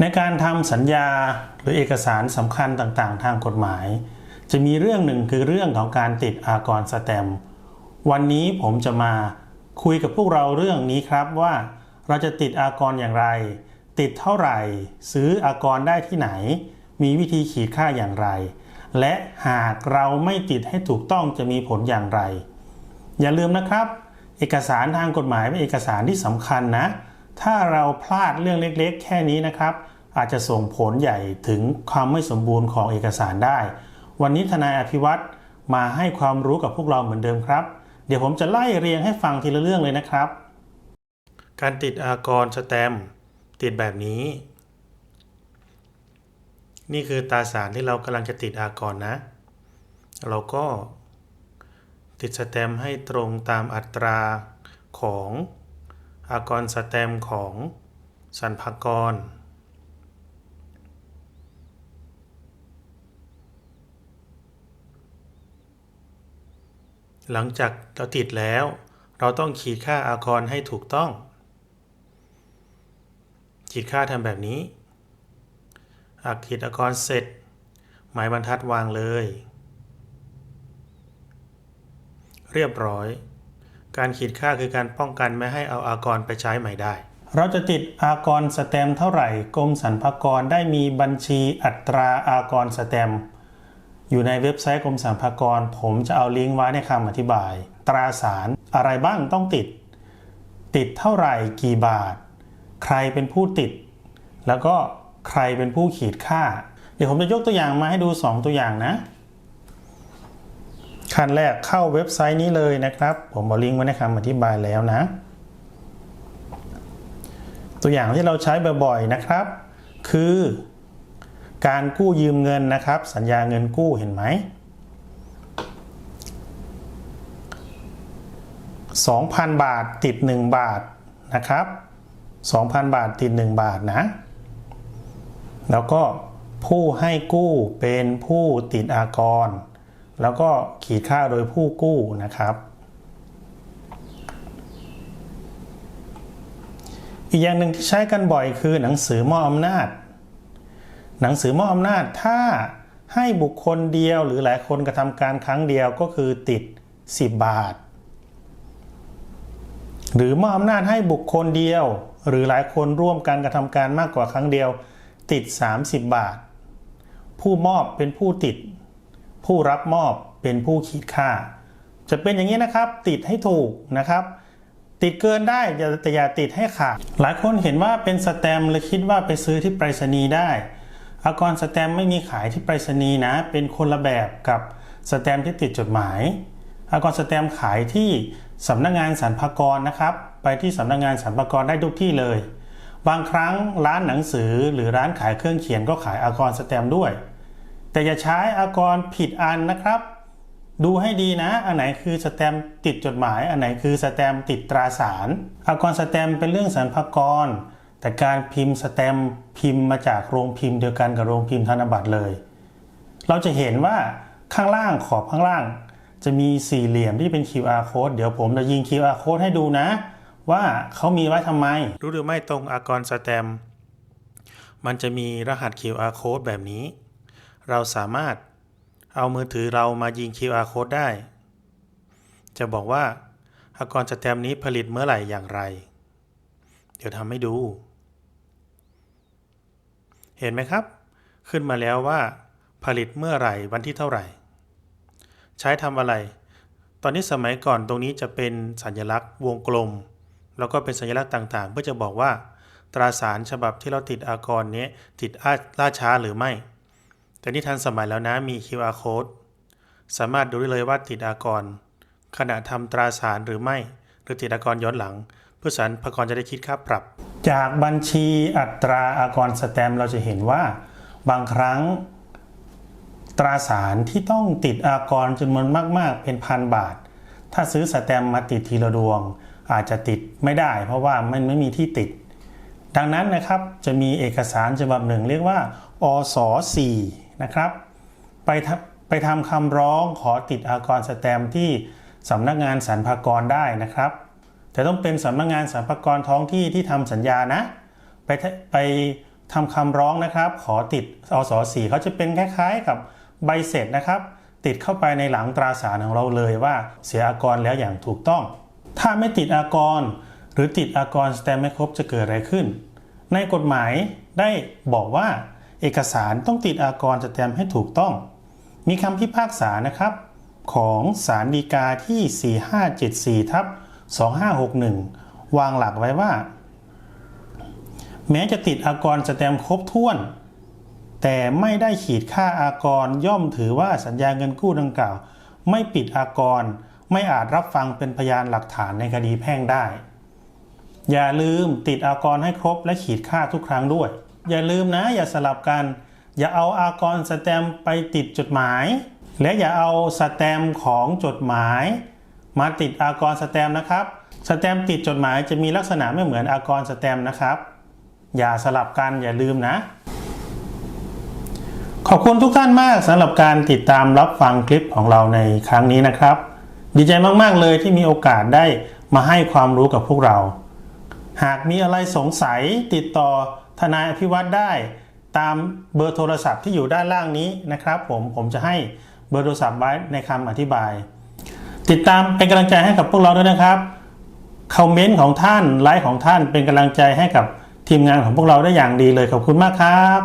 ในการทำสัญญาหรือเอกสารสำคัญต่างๆ ทางกฎหมาย จะมีเรื่องหนึ่งคือเรื่องของการติดอากรสแตมวันนี้ผมจะมาคุยกับพวกเราเรื่องนี้ครับว่า เราจะติดอากรอย่างไร ติดเท่าไหร่ ซื้ออากรได้ที่ไหน มีวิธีขีดค่าอย่างไร และหากเราไม่ติดให้ถูกต้องจะมีผลอย่างไร อย่าลืมนะครับ เอกสารทางกฎหมายเป็นเอกสารที่สำคัญนะ ถ้าเราพลาดเรื่องเล็กๆ แค่นี้นะครับ อาจจะส่งผลใหญ่ถึงความไม่สมบูรณ์ของเอกสารได้ วันนี้ทนายอภิวัตรมาให้ความรู้กับพวกเราเหมือนเดิมครับ เดี๋ยวผมจะไล่เรียงให้ฟังทีละเรื่องเลยนะครับ การติดอากรสแตมติดแบบนี้ นี่คือตาสารที่เรากำลังจะติดอากรนะ เราก็ติดสแตมให้ตรงตามอัตราของ อากรสแตมของสรรพากร หลังจากเราติดแล้ว เราต้องขีดค่าอากรให้ถูกต้อง ขีดค่าทำแบบนี้อาขีดอากรเสร็จ หมายบรรทัดวางเลย เรียบร้อย การขีดค่าคือการป้องกันไม่ให้เอาอากรไปใช้ใหม่ได้ เราจะติดอากรสแตมเท่าไหร่กรมสรรพากรได้มีบัญชีอัตราอากรสแตมอยู่ในเว็บไซต์กรมสรรพากร ผมจะเอาลิงก์ไว้ในคำอธิบาย ตราสารอะไรบ้างต้องติด ติดเท่าไหร่กี่บาท ใครเป็นผู้ติด แล้วก็ใครเป็นผู้ขีดค่า เดี๋ยวผมจะยกตัวอย่างมาให้ดู 2 ตัวอย่างนะ ขั้นแรกเข้าเว็บไซต์นี้เลยนะครับ ผมเอาลิงก์ไว้ในคำอธิบายแล้วนะ ตัวอย่างที่เราใช้บ่อยๆนะครับ คือ การกู้ยืมเงินนะครับ สัญญาเงินกู้เห็นไหม2,000 บาทติด 1 บาทนะครับ 2,000 บาทติด 1 บาทนะ แล้วก็ผู้ให้กู้เป็นผู้ติดอากร แล้วก็ขีดค่าโดยผู้กู้นะครับ อีกอย่างหนึ่งที่ใช้กันบ่อยคือหนังสือมอบอำนาจ หนังสือมอบอำนาจถ้าให้บุคคลเดียวหรือหลายคนกระทำการครั้งเดียวก็คือติด 10 บาท หรือมอบอำนาจให้บุคคลเดียว หรือหลายคนร่วมกันกระทำการมากกว่าครั้งเดียว ติด 30 บาท ผู้มอบเป็นผู้ติด ผู้รับมอบเป็นผู้ขีดค่า จะเป็นอย่างนี้นะครับติดให้ถูกนะครับ ติดเกินได้แต่อย่าติดให้ขาดหลายคนเห็นว่าเป็นสแตมป์เลยคิดว่าไปซื้อที่ไปรษณีย์ได้อากรสแตมไม่มีขายที่ไปรษณีย์นะ เป็นคนละแบบกับสแตมที่ติดจดหมายอากรสแตมขายที่สำนักงงานสรรพากรนะครับ ไปที่สำนักงงานสรรพากรได้ทุกที่เลย บางครั้งร้านหนังสือหรือร้านขายเครื่องเขียนก็ขายอากรสแตมด้วย แต่อย่าใช้อากรผิดอันนะครับ ดูให้ดีนะ อันไหนคือสแตมติดจดหมาย อันไหนคือสแตมติดตราสารอากรสแตมเป็นเรื่องสรรพากร แต่การพิมพ์สแตมพิมพ์มาจากโรงพิมพ์เดียวกันกับโรงพิมพ์ธนบัตรเลย เราจะเห็นว่าข้างล่างขอบข้างล่าง จะมีสี่เหลี่ยมที่เป็น QR code เดี๋ยวผมจะยิง QR code ให้ดูนะ ว่าเขามีไว้ทำไม รู้หรือไม่ตรงอากรสแตมมันจะมีรหัส QR code แบบนี้ เราสามารถเอามือถือเรามายิง QR code ได้ จะบอกว่าอากรสแตมนี้ผลิตเมื่อไหร่อย่างไร เดี๋ยวทำให้ดู เห็นไหมครับ ขึ้นมาแล้วว่า ผลิตเมื่อไหร่วันที่เท่าไหร่ ใช้ทำอะไร ตอนนี้สมัยก่อนตรงนี้จะเป็นสัญลักษณ์วงกลม แล้วก็เป็นสัญลักษณ์ต่างๆ เพื่อจะบอกว่า ตราสารฉบับที่เราติดอากรนี้ติดล่าช้าหรือไม่ แต่นี่ทันสมัยแล้วนะมี QR code สามารถดูได้เลยว่าติดอากร ขณะทำตราสารหรือไม่ หรือติดอากรย้อนหลัง เพื่อสารพกรจะได้คิดค่าปรับ จากบัญชีอัตราอากรสแตมเราจะเห็นว่า บางครั้ง ตราสารที่ต้องติดอากรจำนวนมาก ๆ เป็นพันบาท ถ้าซื้อสแตมมาติดทีละดวง อาจจะติดไม่ได้ เพราะว่ามันไม่มีที่ติด ดังนั้นนะครับจะมีเอกสารฉบับหนึ่งเรียกว่าอส4 นะครับ ไปทำไปทำคำร้องขอติดอากรสแตมที่สำนักงานสรรพากรได้นะครับ แต่ต้องเป็นสำนักงานสรรพากรท้องที่ที่ทำสัญญานะ ไปไปทำคำร้องนะครับ ขอติดอสสีเขาจะเป็นคล้ายๆกับใบเสร็จนะครับ ติดเข้าไปในหลังตราสารของเราเลยว่าเสียอากรแล้วอย่างถูกต้อง ถ้าไม่ติดอากร หรือติดอากรสแตมไม่ครบจะเกิดอะไรขึ้น ในกฎหมายได้บอกว่า เอกสารต้องติดอากรสแตมให้ถูกต้อง มีคำพิพากษานะครับ ของศาลฎีกาที่ 4574ทับ2561 วางหลักไว้ว่า แม้จะติดอากรสแตมครบถ้วน แต่ไม่ได้ขีดค่าอากรย่อมถือว่าสัญญาเงินกู้ดังกล่าว ไม่ปิดอากรไม่อาจรับฟังเป็นพยานหลักฐานในคดีแพ่งได้ อย่าลืมติดอากรให้ครบและขีดค่าทุกครั้งด้วย อย่าลืมนะ อย่าสลับกัน อย่าเอาอากรสแตมไปติดจดหมาย และอย่าเอาสแตมของจดหมาย มาติดอากรสแตมนะครับสแตมติดจดหมายจะมีลักษณะไม่เหมือนอากรสแตมนะครับ อย่าสลับกันอย่าลืมนะ ขอบคุณทุกท่านมากสำหรับการติดตามรับฟังคลิปของเราในครั้งนี้นะครับ ดีใจมากๆเลยที่มีโอกาสได้มาให้ความรู้กับพวกเรา หากมีอะไรสงสัยติดต่อ ทนายอภิวัตรได้ตามเบอร์โทรศัพท์ที่อยู่ด้านล่างนี้นะครับผมผมจะให้เบอร์โทรศัพท์ไว้ในคำอธิบาย ติดตามเป็นกำลังใจให้กับพวกเราด้วยนะครับคอมเมนต์ของท่านไลค์ของท่านเป็นกำลังใจให้กับทีมงานของพวกเราได้อย่างดีเลยขอบคุณมากครับ